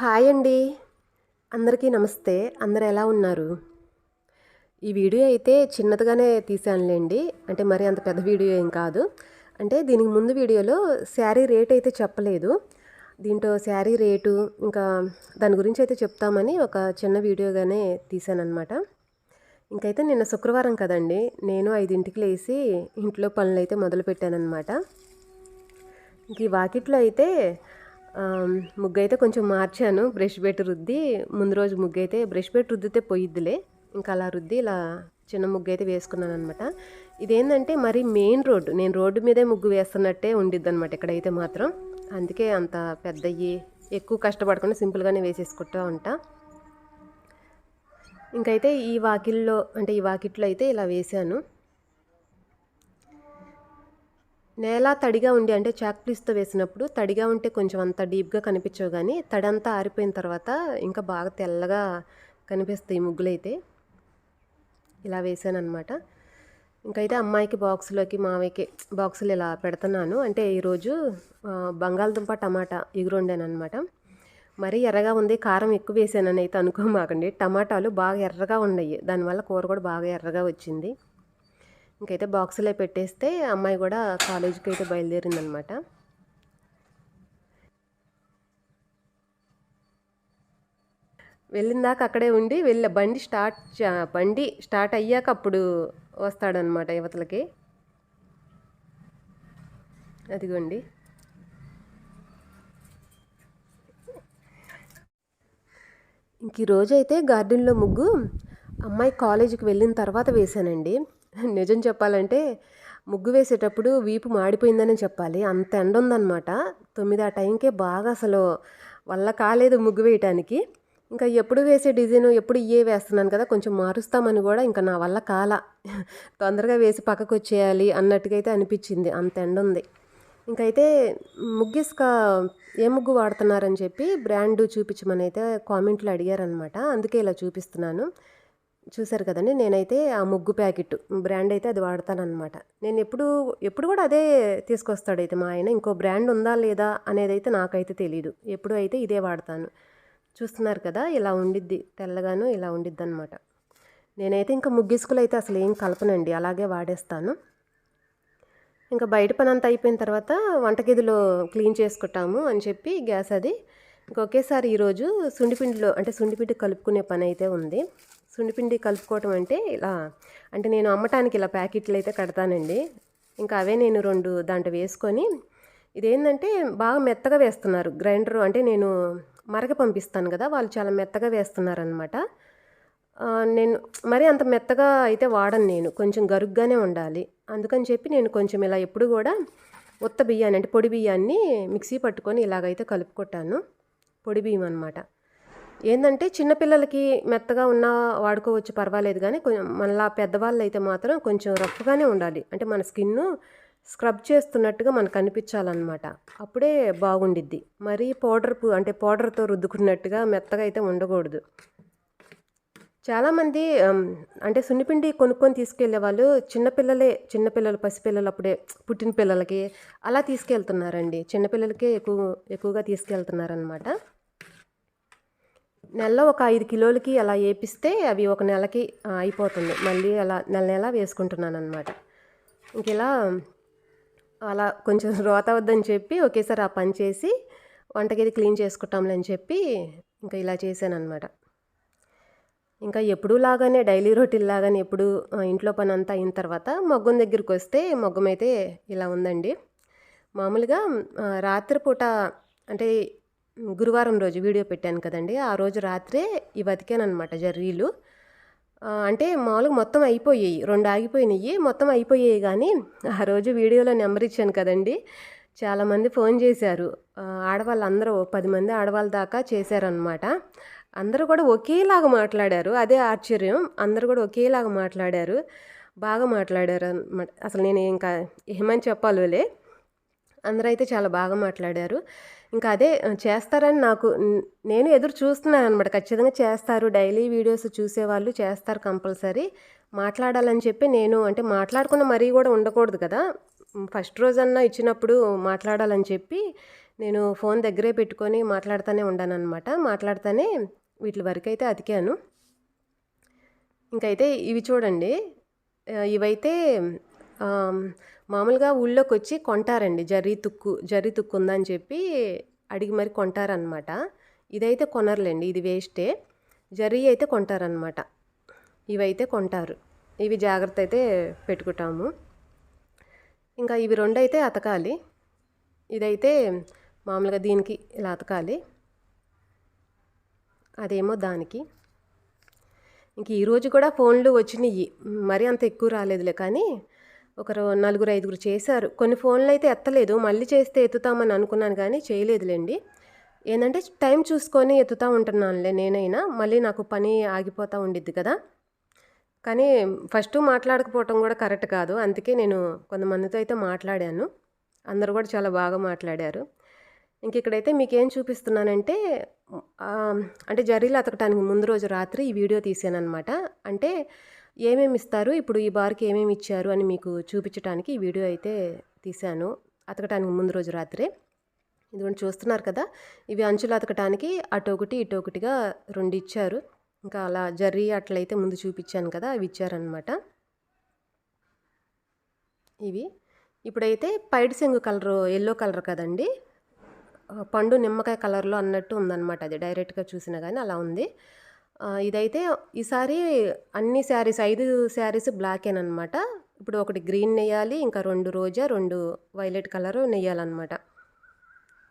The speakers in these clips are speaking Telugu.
హాయ్ అండి. అందరికీ నమస్తే. అందరు ఎలా ఉన్నారు? ఈ వీడియో అయితే చిన్నదిగానే తీసానులేండి అంటే మరి అంత పెద్ద వీడియో ఏం కాదు. అంటే దీనికి ముందు వీడియోలో శారీ రేట్ అయితే చెప్పలేదు. దీంట్లో శారీ రేటు ఇంకా దాని గురించి అయితే చెప్తామని ఒక చిన్న వీడియోగానే తీసానమాట ఇంకైతే నిన్న శుక్రవారం కదండి నేను ఐదింటికి లేచి ఇంట్లో పనులు అయితే మొదలు పెట్టానమాట ఇంక ఈ వాకిట్లో అయితే ముగ్గు అయితే కొంచెం మార్చాను బ్రష్ పెట్టి రుద్ది. ముందు రోజు ముగ్గు అయితే బ్రష్ పెట్టి రుద్దితే పోయిద్దిలే. ఇంకా అలా రుద్ది ఇలా చిన్న ముగ్గు అయితే వేసుకున్నాను అనమాట ఇదేంటంటే మరి మెయిన్ రోడ్డు నేను రోడ్డు మీదే ముగ్గు వేస్తున్నట్టే ఉండిద్ది అనమాట ఇక్కడైతే మాత్రం. అందుకే అంత పెద్దయ్యి ఎక్కువ కష్టపడకుండా సింపుల్గానే వేసేసుకుంటూ ఉంటా. ఇంకైతే ఈ వాకిల్లో అంటే ఈ వాకిట్లో అయితే ఇలా వేశాను. నేల తడిగా ఉండి అంటే చాక్ పీస్తో వేసినప్పుడు తడిగా ఉంటే కొంచెం అంత డీప్గా కనిపించవు కానీ తడంతా ఆరిపోయిన తర్వాత ఇంకా బాగా తెల్లగా కనిపిస్తాయి ముగ్గులైతే. ఇలా వేసాను అనమాట ఇంకైతే అమ్మాయికి బాక్సులోకి మావయ్యకి బాక్సులు ఇలా పెడుతున్నాను. అంటే ఈరోజు బంగాళదుంప టమాటా ఎగురుండానమాట మరీ ఎర్రగా ఉంది కారం ఎక్కువ వేసానని అయితే అనుకోమాకండి. టమాటాలు బాగా ఎర్రగా ఉన్నాయి. దానివల్ల కూర కూడా బాగా ఎర్రగా వచ్చింది. ఇంకైతే బాక్సులో పెట్టేస్తే అమ్మాయి కూడా కాలేజీకి అయితే బయలుదేరిందనమాట వెళ్ళిందాక అక్కడే ఉండి వెళ్ళి బండి స్టార్ట్ బండి స్టార్ట్ అయ్యాక అప్పుడు వస్తాడనమాట యువతలకి. అదిగోండి. ఇంక ఈ గార్డెన్లో ముగ్గు అమ్మాయి కాలేజీకి వెళ్ళిన తర్వాత వేశానండి నిజం చెప్పాలంటే ముగ్గు వేసేటప్పుడు వీపు మాడిపోయిందని చెప్పాలి. అంత ఎండ ఉందన్నమాట. తొమ్మిది ఆ టైంకే బాగా అసలు వల్ల కాలేదు ముగ్గు వేయటానికి. ఇంకా ఎప్పుడు వేసే డిజైన్ ఎప్పుడు ఇయే వేస్తున్నాను కదా కొంచెం మారుస్తామని కూడా ఇంకా నా వల్ల కాల. తొందరగా వేసి పక్కకు వచ్చేయాలి అన్నట్టుగా అయితే అనిపించింది. అంత ఎండ ఉంది. ఇంకైతే ముగ్గిసుక ఏ ముగ్గు వాడుతున్నారని చెప్పి బ్రాండ్ చూపించమని అయితే కామెంట్లో అడిగారనమాట అందుకే ఇలా చూపిస్తున్నాను. చూసారు కదండి నేనైతే ఆ ముగ్గు ప్యాకెట్ బ్రాండ్ అయితే అది వాడతానమాట నేను ఎప్పుడు ఎప్పుడు కూడా అదే తీసుకొస్తాడు అయితే మా ఆయన. ఇంకో బ్రాండ్ ఉందా లేదా అనేది అయితే నాకైతే తెలియదు ఎప్పుడు అయితే ఇదే వాడతాను. చూస్తున్నారు కదా ఇలా ఉండిద్ది తెల్లగాను ఇలా ఉండిద్ది అనమాట నేనైతే ఇంకా ముగ్గిసుకులు అయితే అసలు ఏం కలపనండి అలాగే వాడేస్తాను. ఇంకా బయట పని అంతా అయిపోయిన తర్వాత వంటగదిలో క్లీన్ చేసుకుంటాము అని చెప్పి గ్యాస్ అది. ఇంకొకేసారి ఈరోజు సుండిపిండిలో అంటే సుండిపిండి కలుపుకునే పని అయితే ఉంది. సున్నిపిండి కలుపుకోవటం అంటే ఇలా అంటే నేను అమ్మటానికి ఇలా ప్యాకెట్లు అయితే కడతానండి. ఇంకా అవే నేను రెండు దాంట్లో వేసుకొని ఇదేంటంటే బాగా మెత్తగా వేస్తున్నారు. గ్రైండర్ అంటే నేను మరగ పంపిస్తాను కదా వాళ్ళు చాలా మెత్తగా వేస్తున్నారనమాట నేను మరి అంత మెత్తగా అయితే వాడను నేను కొంచెం గరుగ్గానే ఉండాలి. అందుకని చెప్పి నేను కొంచెం ఇలా ఎప్పుడు కూడా ఉత్త బియ్యాన్ని అంటే పొడి బియ్యాన్ని మిక్సీ పట్టుకొని ఇలాగైతే కలుపుకొట్టాను. పొడి బియ్యం అనమాట ఏంటంటే చిన్నపిల్లలకి మెత్తగా ఉన్నా వాడుకోవచ్చు పర్వాలేదు కానీ కొంచెం మనలా పెద్దవాళ్ళు అయితే మాత్రం కొంచెం రఫ్గానే ఉండాలి. అంటే మన స్కిన్ స్క్రబ్ చేస్తున్నట్టుగా మనకు అనిపించాలన్నమాట. అప్పుడే బాగుండిద్ది. మరీ పౌడర్ అంటే పౌడర్తో రుద్దుకున్నట్టుగా మెత్తగా అయితే ఉండకూడదు. చాలామంది అంటే సున్నిపిండి కొనుక్కొని తీసుకెళ్ళే వాళ్ళు చిన్నపిల్లలే చిన్నపిల్లలు పసిపిల్లలు అప్పుడే పుట్టిన పిల్లలకి అలా తీసుకెళ్తున్నారండి. చిన్నపిల్లలకే ఎక్కువ ఎక్కువగా తీసుకెళ్తున్నారనమాట నెలలో ఒక ఐదు కిలోలకి అలా వేపిస్తే అవి ఒక నెలకి అయిపోతుంది. మళ్ళీ అలా నెల నెల వేసుకుంటున్నాను అనమాట ఇంక ఇలా అలా కొంచెం రోత వద్దని చెప్పి ఒకేసారి ఆ పని చేసి వంటగది క్లీన్ చేసుకుంటాంలే అని చెప్పి ఇంకా ఇలా చేశాను అనమాట ఇంకా ఎప్పుడూ లాగానే డైలీ రొటీన్ లాగానే ఎప్పుడు ఇంట్లో పని అంతా అయిన తర్వాత మగ్గం దగ్గరికి వస్తే మగ్గం అయితే ఇలా ఉందండి. మామూలుగా రాత్రిపూట అంటే గురువారం రోజు వీడియో పెట్టాను కదండి. ఆ రోజు రాత్రే ఇవి బతికానమాట జర్రీలు. అంటే మామూలుగా మొత్తం అయిపోయాయి. రెండు ఆగిపోయినాయి. మొత్తం అయిపోయాయి కానీ ఆ రోజు వీడియోలో నెంబర్ ఇచ్చాను కదండి. చాలామంది ఫోన్ చేశారు. ఆడవాళ్ళందరూ పది మంది ఆడవాళ్ళ దాకా చేశారనమాట అందరూ కూడా ఒకేలాగా మాట్లాడారు. అదే ఆశ్చర్యం. అందరూ కూడా ఒకేలాగా మాట్లాడారు. బాగా మాట్లాడారు అనమాట అసలు నేను ఇంకా ఏమని చెప్పాలోలే. అందరూ అయితే చాలా బాగా మాట్లాడారు. ఇంకా అదే చేస్తారని నాకు నేను ఎదురు చూస్తున్నాను అనమాట ఖచ్చితంగా చేస్తారు. డైలీ వీడియోస్ చూసేవాళ్ళు చేస్తారు కంపల్సరీ. మాట్లాడాలని చెప్పి నేను అంటే మాట్లాడకుండా మరీ కూడా ఉండకూడదు కదా. ఫస్ట్ రోజన్నా ఇచ్చినప్పుడు మాట్లాడాలని చెప్పి నేను ఫోన్ దగ్గరే పెట్టుకొని మాట్లాడుతూనే ఉన్నానన్నమాట మాట్లాడుతూనే వీటి వరకు అయితే అతికాను. ఇంకైతే ఇవి చూడండి. ఇవైతే మామూలుగా ఊళ్ళోకి వచ్చి కొంటారండి. జర్రీ తుక్కు జర్రీ తుక్కు ఉందని చెప్పి అడిగి మరి కొంటారనమాట ఇదైతే కొనర్లేండి. ఇది వేస్టే. జర్రీ అయితే కొంటారనమాట ఇవైతే కొంటారు. ఇవి జాగ్రత్త అయితే పెట్టుకుంటాము. ఇంకా ఇవి రెండు అయితే అతకాలి. ఇదైతే మామూలుగా దీనికి ఇలా అతకాలి. అదేమో దానికి. ఇంక ఈరోజు కూడా ఫోన్లు వచ్చినాయి మరీ అంత ఎక్కువ రాలేదులే కానీ ఒకరు నలుగురు ఐదుగురు చేశారు. కొన్ని ఫోన్లు అయితే ఎత్తలేదు. మళ్ళీ చేస్తే ఎత్తుతామని అనుకున్నాను కానీ చేయలేదులేండి. ఏంటంటే టైం చూసుకొని ఎత్తుతూ ఉంటున్నానులే నేనైనా. మళ్ళీ నాకు పని ఆగిపోతూ ఉండిద్ది కదా. కానీ ఫస్ట్ మాట్లాడకపోవటం కూడా కరెక్ట్ కాదు. అందుకే నేను కొంతమందితో అయితే మాట్లాడాను. అందరూ కూడా చాలా బాగా మాట్లాడారు. ఇంక ఇక్కడైతే మీకేం చూపిస్తున్నానంటే అంటే జరీలు అతకటానికి ముందు రోజు రాత్రి ఈ వీడియో తీసాను అనమాట అంటే ఏమేమి ఇస్తారు? ఇప్పుడు ఈ బార్కి ఏమేమి ఇచ్చారు? అని మీకు చూపించడానికి ఈ వీడియో అయితే తీశాను. అతకటానికి ముందు రోజు రాత్రే. ఇదిగోండి చూస్తున్నారు కదా? ఇవి అంచులు అతకటానికి అటు ఒకటి ఇటు ఒకటిగా రెండు ఇచ్చారు. ఇంకా అలా జర్రీ అట్లయితే ముందు చూపించాను కదా? అవి ఇచ్చారనమాట ఇవి. ఇప్పుడైతే పైడి సెంగు ఎల్లో కలర్ కదండి? పండు నిమ్మకాయ కలర్లో అన్నట్టు ఉందన్నమాట. అది డైరెక్ట్గా చూసినా కానీ అలా ఉంది. ఇదైతే ఈసారి అన్ని శారీస్ ఐదు శారీస్ బ్లాకేనమాట ఇప్పుడు ఒకటి గ్రీన్ నెయ్యాలి ఇంకా రెండు రోజా రెండు వైలెట్ కలర్ నెయ్యాలన్నమాట.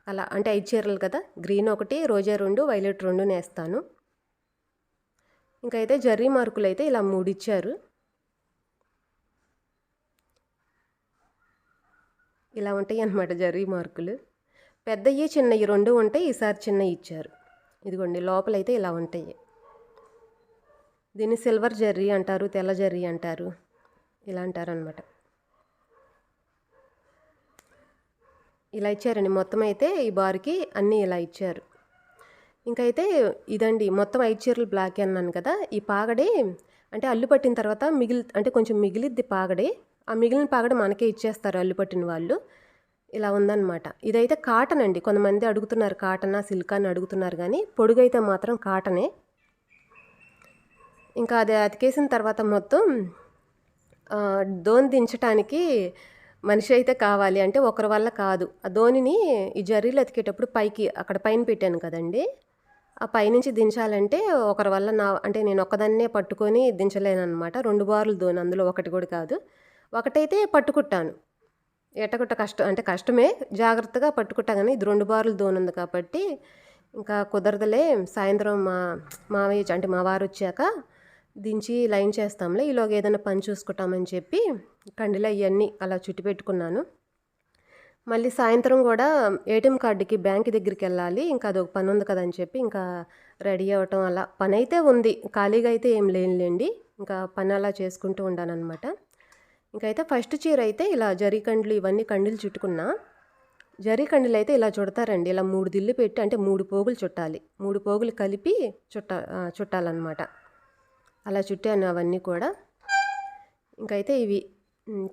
అలా అంటే ఐదు చీరలు కదా? గ్రీన్ ఒకటి రోజా రెండు వైలెట్ రెండు నేస్తాను. ఇంకైతే జర్రీ మార్కులు అయితే ఇలా మూడిచ్చారు. ఇలా ఉంటాయి అన్నమాట జర్రీ మార్కులు. పెద్దవి చిన్నవి రెండు ఉంటాయి ఈసారి చిన్నవి ఇచ్చారు. ఇదిగోండి లోపలైతే ఇలా ఉంటాయి. దీన్ని సిల్వర్ జర్రీ అంటారు తెల్ల జర్రీ అంటారు ఇలా అంటారు అనమాట ఇలా ఇచ్చారండి. మొత్తం అయితే ఈ బార్కి అన్నీ ఇలా ఇచ్చారు. ఇంకైతే ఇదండి. మొత్తం ఐదు చీరలు బ్లాక్ అన్నాను కదా. ఈ పాగడే అంటే అల్లు పట్టిన తర్వాత మిగిలి అంటే కొంచెం మిగిలిద్ది పాగడే. ఆ మిగిలిన పాగడ మనకే ఇచ్చేస్తారు అల్లు పట్టిన వాళ్ళు. ఇలా ఉందన్నమాట. ఇదైతే కాటన్ అండి. కొంతమంది అడుగుతున్నారు కాటనా సిల్క్ అని అడుగుతున్నారు కానీ పొడుగైతే మాత్రం కాటనే ఇంకా అది అతికేసిన తర్వాత మొత్తం దోని దించడానికి మనిషి అయితే కావాలి. అంటే ఒకరి వల్ల కాదు. ఆ దోనిని ఈ జర్రీలు అతికేటప్పుడు పైకి అక్కడ పైన పెట్టాను కదండి. ఆ పైనుంచి దించాలంటే ఒకరి వల్ల నా అంటే నేను ఒక్కదాన్నే పట్టుకొని దించలేను అనమాట రెండు బార్లు దోని అందులో ఒకటి కూడా కాదు. ఒకటైతే పట్టుకుంటాను ఎట్టకుట్ట కష్టం అంటే కష్టమే జాగ్రత్తగా పట్టుకుంటా కానీ ఇది రెండు బార్లు దోని ఉంది కాబట్టి ఇంకా కుదరదులే. సాయంత్రం మా మావయ్య అంటే మా వారు వచ్చాక దించి లైన్ చేస్తాంలే ఈలోగా ఏదైనా పని చూసుకుంటామని చెప్పి కండిలో ఇవన్నీ అలా చుట్టి పెట్టుకున్నాను. మళ్ళీ సాయంత్రం కూడా ఏటీఎం కార్డుకి బ్యాంక్ దగ్గరికి వెళ్ళాలి ఇంకా అదొక పని ఉంది కదని చెప్పి ఇంకా రెడీ అవ్వటం అలా. పని అయితే ఉంది ఖాళీగా అయితే ఏం లేనులేండి ఇంకా పని అలా చేసుకుంటూ ఉన్నానన్నమాట ఇంకైతే ఫస్ట్ చీర అయితే ఇలా జరీ కండ్లు ఇవన్నీ కండిలు చుట్టుకున్నా. జరీ కండిలు అయితే ఇలా చుడతారండి ఇలా మూడు దిల్లు పెట్టి అంటే మూడు పోగులు చుట్టాలి. మూడు పోగులు కలిపి చుట్ట చుట్టాలన్నమాట. అలా చుట్టాను అవన్నీ కూడా. ఇంకైతే ఇవి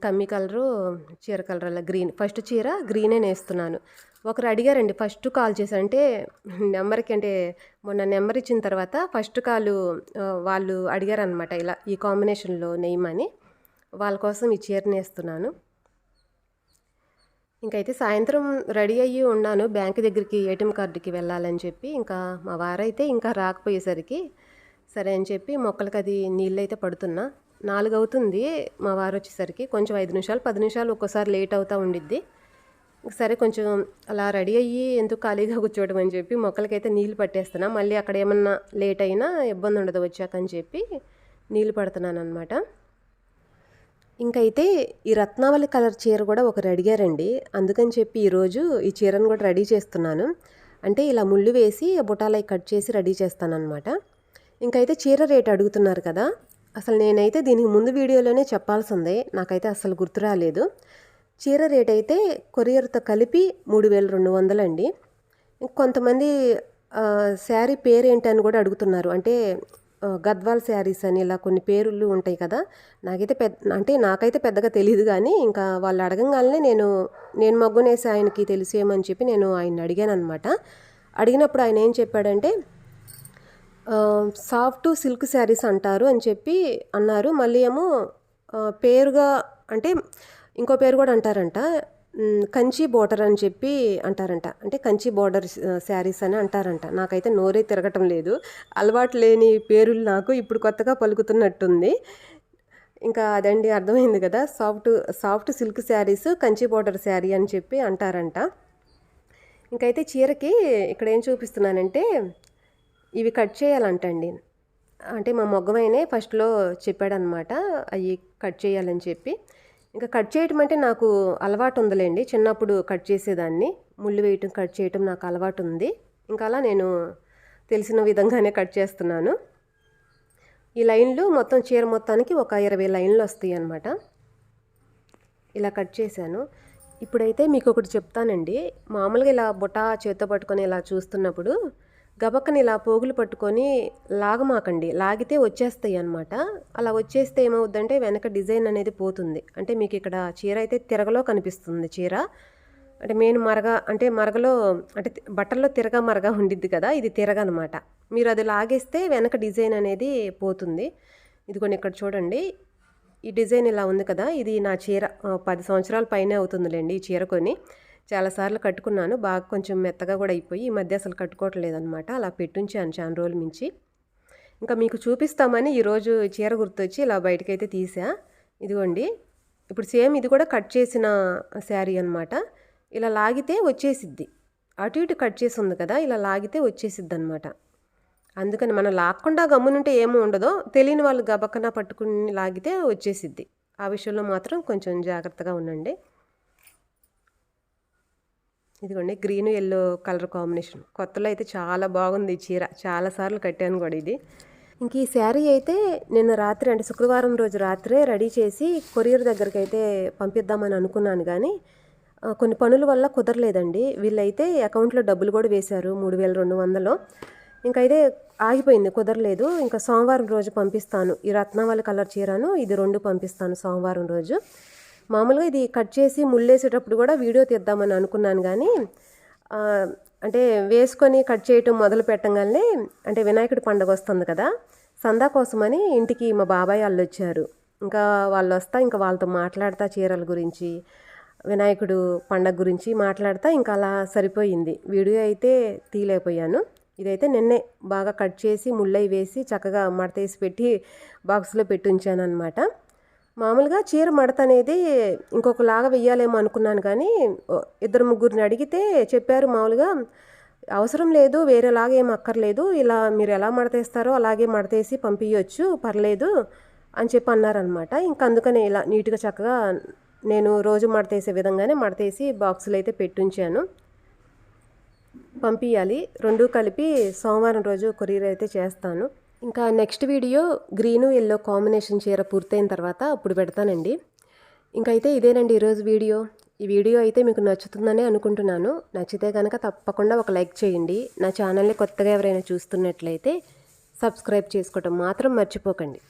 కమ్మి కలరు చీర కలర్ అలా గ్రీన్ ఫస్ట్ చీర గ్రీనే నేస్తున్నాను. ఒకరు అడిగారండి ఫస్ట్ కాల్ చేసి అంటే నెంబర్కి అంటే మొన్న నెంబర్ ఇచ్చిన తర్వాత ఫస్ట్ కాలు వాళ్ళు అడిగారనమాట ఇలా ఈ కాంబినేషన్లో నెయ్యమని. వాళ్ళ కోసం ఈ చీర నేస్తున్నాను. ఇంకైతే సాయంత్రం రెడీ అయ్యి ఉన్నాను. బ్యాంక్ దగ్గరికి ఏటీఎం కార్డుకి వెళ్ళాలని చెప్పి. ఇంకా మా వారైతే ఇంకా రాకపోయేసరికి సరే అని చెప్పి మొక్కలకి అది నీళ్ళు అయితే పడుతున్నా. నాలుగు అవుతుంది మా వారు వచ్చేసరికి కొంచెం ఐదు నిమిషాలు పది నిమిషాలు ఒక్కోసారి లేట్ అవుతూ ఉండిద్ది. సరే కొంచెం అలా రెడీ అయ్యి ఎందుకు ఖాళీగా కూర్చోవడం అని చెప్పి మొక్కలకైతే నీళ్ళు పట్టేస్తున్నా. మళ్ళీ అక్కడ ఏమన్నా లేట్ అయినా ఇబ్బంది ఉండదు వచ్చాక అని చెప్పి నీళ్ళు పడుతున్నాను అనమాట ఇంకైతే ఈ రత్నావళి కలర్ చీర కూడా ఒకరు అడిగారండి. అందుకని చెప్పి ఈరోజు ఈ చీరను కూడా రెడీ చేస్తున్నాను. అంటే ఇలా ముళ్ళు వేసి బుటాలై కట్ చేసి రెడీ చేస్తానన్నమాట. ఇంకైతే చీర రేట్ అడుగుతున్నారు కదా. అసలు నేనైతే దీనికి ముందు వీడియోలోనే చెప్పాల్సిందే. నాకైతే అసలు గుర్తు రాలేదు. చీర రేట్ అయితే కొరియర్తో కలిపి మూడు వేల రెండు వందలండి కొంతమంది శారీ పేరేంటి అని కూడా అడుగుతున్నారు. అంటే గద్వాల్ శారీస్ అని ఇలా కొన్ని పేర్లు ఉంటాయి కదా. నాకైతే పెద్ద అంటే నాకైతే పెద్దగా తెలియదు కానీ ఇంకా వాళ్ళు అడగంగానే నేను నేను మగ్గునేసి ఆయనకి తెలిసేమని చెప్పి నేను ఆయన అడిగాను అనమాట అడిగినప్పుడు ఆయన ఏం చెప్పాడంటే సాఫ్ట్ సిల్క్ శారీస్ అంటారు అని చెప్పి అన్నారు. మళ్ళీ ఏమో పేరుగా అంటే ఇంకో పేరు కూడా అంటారంట. కంచి బోర్డర్ అని చెప్పి అంటారంట. అంటే కంచి బోర్డర్ శారీస్ అని అంటారంట. నాకైతే నోరే తిరగటం లేదు. అలవాటు లేని పేరులు నాకు ఇప్పుడు కొత్తగా పలుకుతున్నట్టుంది. ఇంకా అదండి అర్థమైంది కదా. Soft soft silk saris Kanchi border sari అని చెప్పి అంటారంట. ఇంకైతే చీరకి ఇక్కడ ఏం చూపిస్తున్నానంటే ఇవి కట్ చేయాలంటండి. అంటే మా మొగ్గమైనే ఫస్ట్లో చెప్పాడనమాట అవి కట్ చేయాలని చెప్పి. ఇంకా కట్ చేయటం అంటే నాకు అలవాటు ఉందిలేండి చిన్నప్పుడు కట్ చేసేదాన్ని. ముళ్ళు వేయటం కట్ చేయటం నాకు అలవాటు ఉంది. ఇంకా అలా నేను తెలిసిన విధంగానే కట్ చేస్తున్నాను. ఈ లైన్లు మొత్తం చీర మొత్తానికి ఒక ఇరవై లైన్లు వస్తాయి అన్నమాట ఇలా కట్ చేశాను. ఇప్పుడైతే మీకు ఒకటి చెప్తానండి. మామూలుగా ఇలా బుట్ట చేత్తో పట్టుకొని ఇలా చూస్తున్నప్పుడు గబక్కని ఇలా పోగులు పట్టుకొని లాగమాకండి. లాగితే వచ్చేస్తాయి అనమాట అలా వచ్చేస్తే ఏమవుద్దంటే వెనక డిజైన్ అనేది పోతుంది. అంటే మీకు ఇక్కడ చీర అయితే తిరగలో కనిపిస్తుంది చీర. అంటే మెయిన్ మరగ అంటే మరగలో అంటే బట్టల్లో తిరగ మరగ ఉండిద్ది కదా ఇది తిరగ అనమాట మీరు అది లాగేస్తే వెనక డిజైన్ అనేది పోతుంది. ఇదిగోని ఇక్కడ చూడండి. ఈ డిజైన్ ఇలా ఉంది కదా ఇది నా చీర పది సంవత్సరాల పైనే అవుతుందిలేండి ఈ చీర కొని. చాలాసార్లు కట్టుకున్నాను. బాగా కొంచెం మెత్తగా కూడా అయిపోయి ఈ మధ్య అసలు కట్టుకోవట్లేదు అనమాట అలా పెట్టుంచాను చాలా రోజుల మించి ఇంకా మీకు చూపిస్తామని ఈరోజు చీర గుర్తొచ్చి ఇలా బయటకైతే తీసా. ఇదిగోండి. ఇప్పుడు సేమ్ ఇది కూడా కట్ చేసిన శారీ అనమాట ఇలా లాగితే వచ్చేసిద్ది. అటు ఇటు కట్ చేసి ఉంది కదా ఇలా లాగితే వచ్చేసిద్ది అనమాట అందుకని మనం లాక్కుండా గమ్మునుంటే ఏమీ ఉండదో తెలియని వాళ్ళు గబక్కన పట్టుకుని లాగితే వచ్చేసిద్ది. ఆ విషయంలో మాత్రం కొంచెం జాగ్రత్తగా ఉండండి. ఇదిగోండి గ్రీన్ ఎల్లో కలర్ కాంబినేషన్. కొత్తలో అయితే చాలా బాగుంది ఈ చీర. చాలాసార్లు కట్టాను కూడా ఇది. ఇంక ఈ శారీ అయితే నిన్న రాత్రి అంటే శుక్రవారం రోజు రాత్రే రెడీ చేసి కొరియర్ దగ్గరికి అయితే పంపిద్దామని అనుకున్నాను కానీ కొన్ని పనుల వల్ల కుదరలేదండి. వీళ్ళైతే అకౌంట్లో డబ్బులు కూడా వేశారు మూడు వేల రెండు వందలు. ఇంకైతే ఆగిపోయింది కుదరలేదు. ఇంకా సోమవారం రోజు పంపిస్తాను. ఈ రత్నవాళి కలర్ చీరను ఇది రెండు పంపిస్తాను సోమవారం రోజు. మామూలుగా ఇది కట్ చేసి ముళ్ళేసేటప్పుడు కూడా వీడియో తీద్దామని అనుకున్నాను కానీ అంటే వేసుకొని కట్ చేయటం మొదలు పెట్టగానే అంటే వినాయకుడి పండగ వస్తుంది కదా సందా కోసమని ఇంటికి మా బాబాయ్ వాళ్ళు వచ్చారు. ఇంకా వాళ్ళు వస్తా ఇంకా వాళ్ళతో మాట్లాడతా చీరల గురించి వినాయకుడు పండగ గురించి మాట్లాడతా ఇంకా అలా సరిపోయింది. వీడియో అయితే తీయలేకపోయాను. ఇదైతే నిన్నే బాగా కట్ చేసి ముళ్ళై వేసి చక్కగా మడతేసి పెట్టి బాక్స్లో పెట్టి ఉంచాను అనమాట మామూలుగా చీర మడత అనేది ఇంకొకలాగా వెయ్యాలేమో అనుకున్నాను కానీ ఇద్దరు ముగ్గురిని అడిగితే చెప్పారు మామూలుగా అవసరం లేదు వేరేలాగా ఏం అక్కర్లేదు ఇలా మీరు ఎలా మడతేస్తారో అలాగే మడతేసి పంపించవచ్చు పర్లేదు అని చెప్పి అన్నారనమాట. ఇంకా అందుకనే ఇలా నీట్గా చక్కగా నేను రోజు మడతేసే విధంగానే మడతేసి బాక్సులు అయితే పెట్టుంచాను. పంపించాలి రెండు కలిపి సోమవారం రోజు కొరియర్ అయితే చేస్తాను. ఇంకా next video green yellow combination చీర పూర్తయిన తర్వాత అప్పుడు పెడతానండి. ఇంకైతే ఇదేనండి ఈరోజు వీడియో. ఈ వీడియో అయితే మీకు నచ్చుతుందని అనుకుంటున్నాను. నచ్చితే కనుక తప్పకుండా ఒక లైక్ చేయండి. నా ఛానల్ని కొత్తగా ఎవరైనా చూస్తున్నట్లయితే సబ్స్క్రైబ్ చేసుకోవటం మాత్రం మర్చిపోకండి.